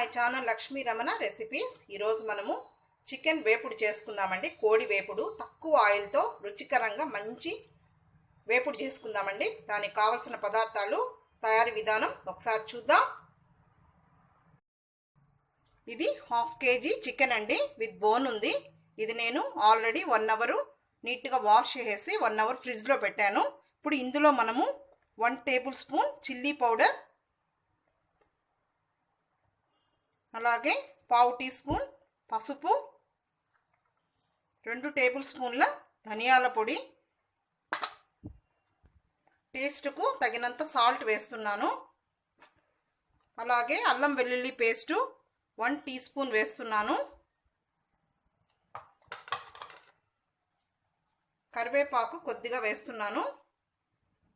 My channel Lakshmi Ramana recipes. ఈరోజు మనము chicken వేపుడు చేసుకుందామండి. కోడి వేపుడు తక్కువ ఆయిల్తో రుచికరంగా మంచి వేపుడు చేసుకుందామండి. దానికి కావలసిన పదార్థాలు తయారీ విధానం ఒకసారి చూద్దాం. ఇది హాఫ్ కేజీ చికెన్ అండి. విత్ బోన్ ఉంది. ఇది నేను ఆల్రెడీ వన్ అవరు నీట్గా వాష్ చేసేసి వన్ అవర్ ఫ్రిడ్జ్లో పెట్టాను. ఇప్పుడు ఇందులో మనము one tablespoon chilli powder అలాగే పావు టీ స్పూన్ పసుపు రెండు టేబుల్ స్పూన్ల ధనియాల పొడి. టేస్ట్కు తగినంత సాల్ట్ వేస్తున్నాను. అలాగే అల్లం వెల్లుల్లి పేస్టు వన్ టీ స్పూన్ వేస్తున్నాను. కరివేపాకు కొద్దిగా వేస్తున్నాను.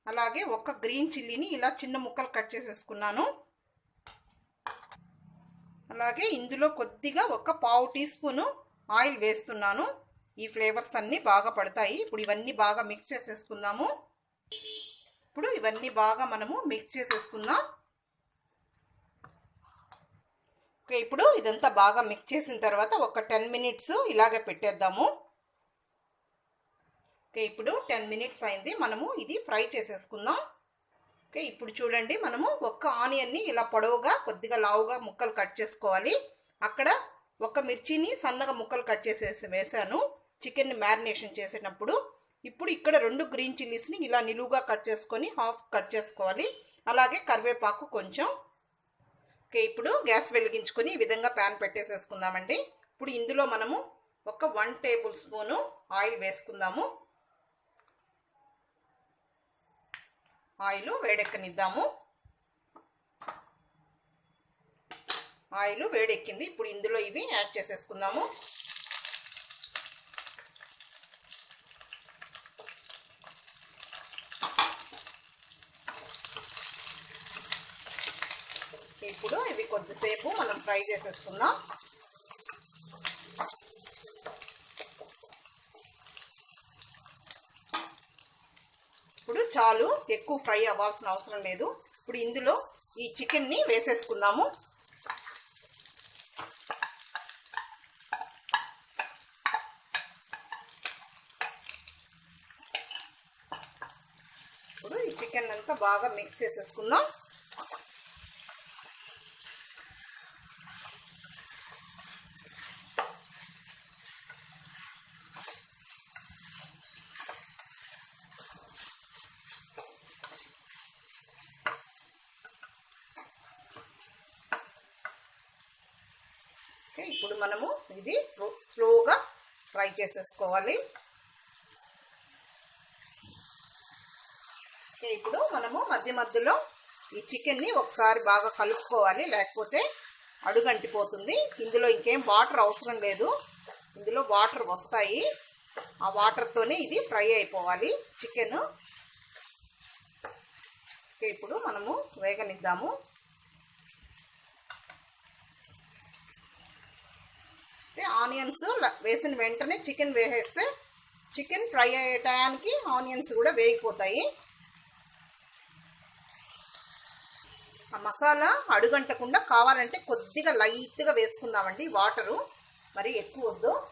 అలాగే ఒక గ్రీన్ చిల్లీని ఇలా చిన్న ముక్కలు కట్ చేసేసుకున్నాను. అలాగే ఇందులో కొద్దిగా ఒక పావు టీ స్పూను ఆయిల్ వేస్తున్నాను. ఈ ఫ్లేవర్స్ అన్నీ బాగా పడతాయి. ఇప్పుడు ఇవన్నీ బాగా మిక్స్ చేసేసుకుందాము. ఇప్పుడు ఇవన్నీ బాగా మనము మిక్స్ చేసేసుకుందాం. ఓకే ఇప్పుడు ఇదంతా బాగా మిక్స్ చేసిన తర్వాత ఒక టెన్ మినిట్స్ ఇలాగే పెట్టేద్దాము. ఓకే ఇప్పుడు టెన్ మినిట్స్ అయింది. మనము ఇది ఫ్రై చేసేసుకుందాం. ఓకే ఇప్పుడు చూడండి మనము ఒక్క ఆనియన్ని ఇలా పొడవుగా కొద్దిగా లావుగా ముక్కలు కట్ చేసుకోవాలి. అక్కడ ఒక మిర్చిని సన్నగా ముక్కలు కట్ చేసేసి వేసాను చికెన్ని మ్యారినేషన్ చేసేటప్పుడు. ఇప్పుడు ఇక్కడ రెండు గ్రీన్ చిల్లీస్ని ఇలా నిలువుగా కట్ చేసుకొని హాఫ్ కట్ చేసుకోవాలి. అలాగే కరివేపాకు కొంచెం. ఓకే ఇప్పుడు గ్యాస్ వెలిగించుకొని ఈ విధంగా ప్యాన్ పెట్టేసేసుకుందామండి. ఇప్పుడు ఇందులో మనము ఒక వన్ టేబుల్ స్పూను ఆయిల్ వేసుకుందాము. ఆయిల్ వేడెక్కనిద్దాము. ఆయిల్ వేడెక్కింది. ఇప్పుడు ఇందులో ఇవి యాడ్ చేసేసుకుందాము. ఇప్పుడు ఇవి కొద్దిసేపు మనం ఫ్రై చేసేసుకుందాం ఇప్పుడు చాలు ఎక్కువ ఫ్రై అవ్వాల్సిన అవసరం లేదు. ఇప్పుడు ఇందులో ఈ చికెన్ని వేసేసుకుందాము. ఇప్పుడు ఈ చికెన్ అంతా బాగా మిక్స్ చేసేసుకుందాం ఓకే ఇప్పుడు మనము ఇది స్లోగా ఫ్రై చేసేసుకోవాలి. ఇప్పుడు మనము మధ్య మధ్యలో ఈ చికెన్ని ఒకసారి బాగా కలుపుకోవాలి లేకపోతే అడుగంటిపోతుంది. ఇందులో ఇంకేం వాటర్ అవసరం లేదు. ఇందులో వాటర్ వస్తాయి. ఆ వాటర్తోనే ఇది ఫ్రై అయిపోవాలి చికెన్ ఇప్పుడు మనము వేగనిద్దాము. ఆనియన్స్ వేసిన వెంటనే చికెన్ వేసేస్తే చికెన్ ఫ్రై అయ్యే టయానికి ఆనియన్స్ కూడా వేగిపోతాయి. ఆ మసాలా అడుగంటకుండా కావాలంటే కొద్దిగా లైట్గా వేసుకుందామండి వాటరు. మరి ఎక్కువ వద్దు.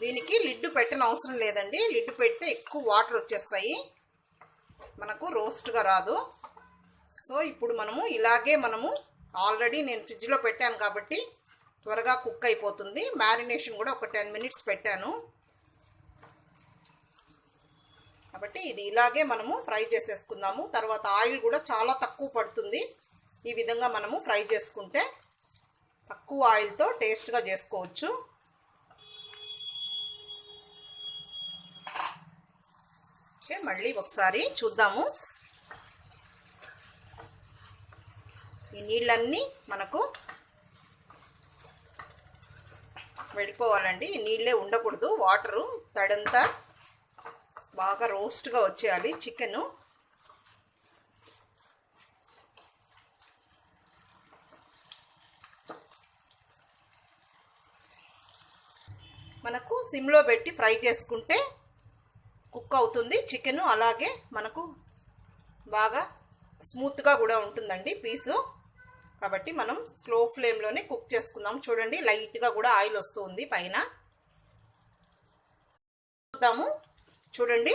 దీనికి లిడ్డు పెట్టిన అవసరం లేదండి. లిడ్డు పెడితే ఎక్కువ వాటర్ వచ్చేస్తాయి. మనకు రోస్ట్గా రాదు. సో ఇప్పుడు మనము ఇలాగే మనము ఆల్రెడీ నేను ఫ్రిడ్జ్లో పెట్టాను కాబట్టి త్వరగా కుక్ అయిపోతుంది. మ్యారినేషన్ కూడా ఒక టెన్ మినిట్స్ పెట్టాను. కాబట్టి ఇది ఇలాగే మనము ఫ్రై చేసేసుకుందాము. తర్వాత ఆయిల్ కూడా చాలా తక్కువ పడుతుంది. ఈ విధంగా మనము ఫ్రై చేసుకుంటే తక్కువ ఆయిల్తో టేస్ట్గా చేసుకోవచ్చు. ఓకే మళ్ళీ ఒకసారి చూద్దాము. ఈ నీళ్ళన్నీ మనకు వెళ్ళిపోవాలండి. ఈ నీళ్ళే ఉండకూడదు. వాటరు తడంతా బాగా రోస్ట్గా వచ్చేయాలి. చికెను మనకు సిమ్లో పెట్టి ఫ్రై చేసుకుంటే కుక్ అవుతుంది. చికెను అలాగే మనకు బాగా స్మూత్గా కూడా ఉంటుందండి. పీసు కాబట్టి మనం స్లో ఫ్లేమ్లోనే కుక్ చేసుకుందాం. చూడండి లైట్గా కూడా ఆయిల్ వస్తుంది పైన. చూద్దాము. చూడండి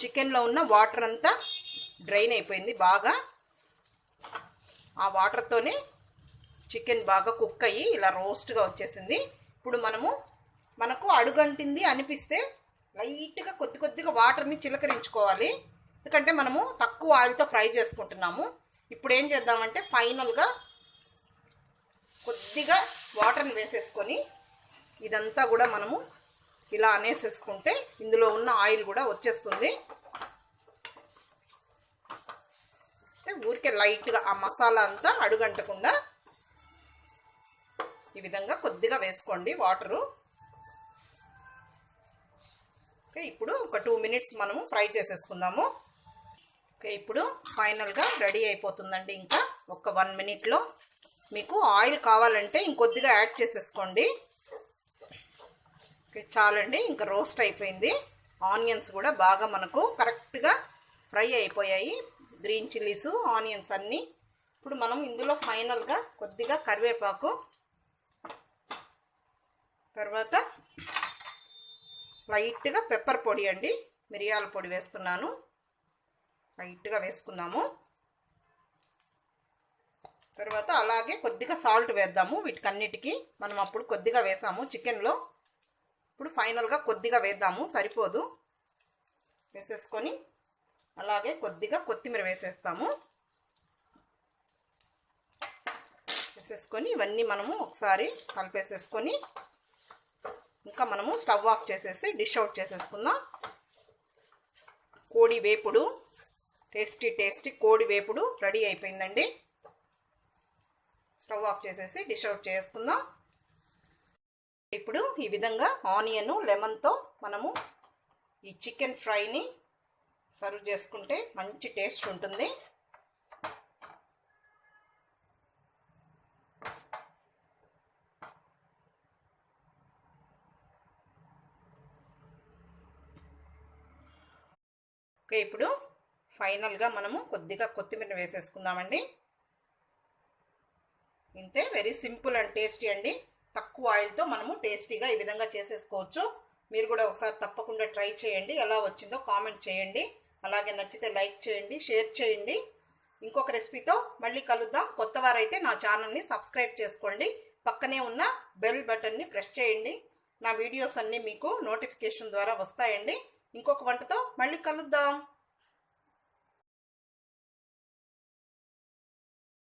చికెన్లో ఉన్న వాటర్ అంతా డ్రైన్ అయిపోయింది బాగా. ఆ వాటర్తోనే చికెన్ బాగా కుక్ అయ్యి ఇలా రోస్ట్గా వచ్చేసింది. ఇప్పుడు మనము మనకు అడుగంటింది అనిపిస్తే లైట్గా కొద్ది కొద్దిగా వాటర్ని చిలకరించుకోవాలి. ఎందుకంటే మనము తక్కువ ఆయిల్తో ఫ్రై చేసుకుంటున్నాము. ఇప్పుడు ఏం చేద్దామంటే ఫైనల్గా కొద్దిగా వాటర్ని వేసేసుకొని ఇదంతా కూడా మనము ఇలా అనేసేసుకుంటే ఇందులో ఉన్న ఆయిల్ కూడా వచ్చేస్తుంది. ఊరికే లైట్గా ఆ మసాలా అంతా అడుగంటకుండా ఈ విధంగా కొద్దిగా వేసుకోండి వాటరు. ఓకే ఇప్పుడు ఒక టూ మినిట్స్ మనము ఫ్రై చేసేసుకుందాము. ఓకే ఇప్పుడు ఫైనల్గా రెడీ అయిపోతుందండి ఇంకా ఒక వన్ మినిట్లో. మీకు ఆయిల్ కావాలంటే ఇంకొద్దిగా యాడ్ చేసేసుకోండి. ఓకే చాలండి ఇంకా రోస్ట్ అయిపోయింది. ఆనియన్స్ కూడా బాగా మనకు కరెక్ట్గా ఫ్రై అయిపోయాయి. గ్రీన్ చిల్లీస్ ఆనియన్స్ అన్నీ. ఇప్పుడు మనం ఇందులో ఫైనల్గా కొద్దిగా కరివేపాకు తర్వాత లైట్గా పెప్పర్ పొడి అండి మిరియాల పొడి వేస్తున్నాను. లైట్గా వేసుకుందాము తర్వాత అలాగే కొద్దిగా సాల్ట్ వేద్దాము వీటికన్నిటికీ. మనం అప్పుడు కొద్దిగా వేసాము చికెన్లో. ఇప్పుడు ఫైనల్గా కొద్దిగా వేద్దాము సరిపోదు. వేసేసుకొని అలాగే కొద్దిగా కొత్తిమీర వేసేస్తాము. వేసేసుకొని ఇవన్నీ మనము ఒకసారి కలిపేసేసుకొని ఇంకా మనము స్టవ్ ఆఫ్ చేసేసి డిష్ అవుట్ చేసేసుకుందాం. కోడి వేపుడు టేస్టీ టేస్టీ కోడి వేపుడు రెడీ అయిపోయిందండి. స్టవ్ ఆఫ్ చేసేసి డిష్ అవుట్ చేసుకుందాం. ఇప్పుడు ఈ విధంగా ఆనియన్ లెమన్తో మనము ఈ చికెన్ ఫ్రైని సర్వ్ చేసుకుంటే మంచి టేస్ట్ ఉంటుంది. ఓకే ఇప్పుడు ఫైనల్గా మనము కొద్దిగా కొత్తిమీర వేసేసుకుందామండి. ఇంతే వెరీ సింపుల్ అండ్ టేస్టీ అండి. తక్కువ ఆయిల్తో మనము టేస్టీగా ఈ విధంగా చేసేసుకోవచ్చు. మీరు కూడా ఒకసారి తప్పకుండా ట్రై చేయండి. ఎలా వచ్చిందో కామెంట్ చేయండి. అలాగే నచ్చితే లైక్ చేయండి షేర్ చేయండి. ఇంకొక రెసిపీతో మళ్ళీ కలుద్దాం. కొత్త వారైతే నా ఛానల్ని సబ్స్క్రైబ్ చేసుకోండి. పక్కనే ఉన్న బెల్ బటన్ని ప్రెస్ చేయండి. నా వీడియోస్ అన్నీ మీకు నోటిఫికేషన్ ద్వారా వస్తాయండి. ఇంకొక వంటతో మళ్ళీ కలుద్దాం.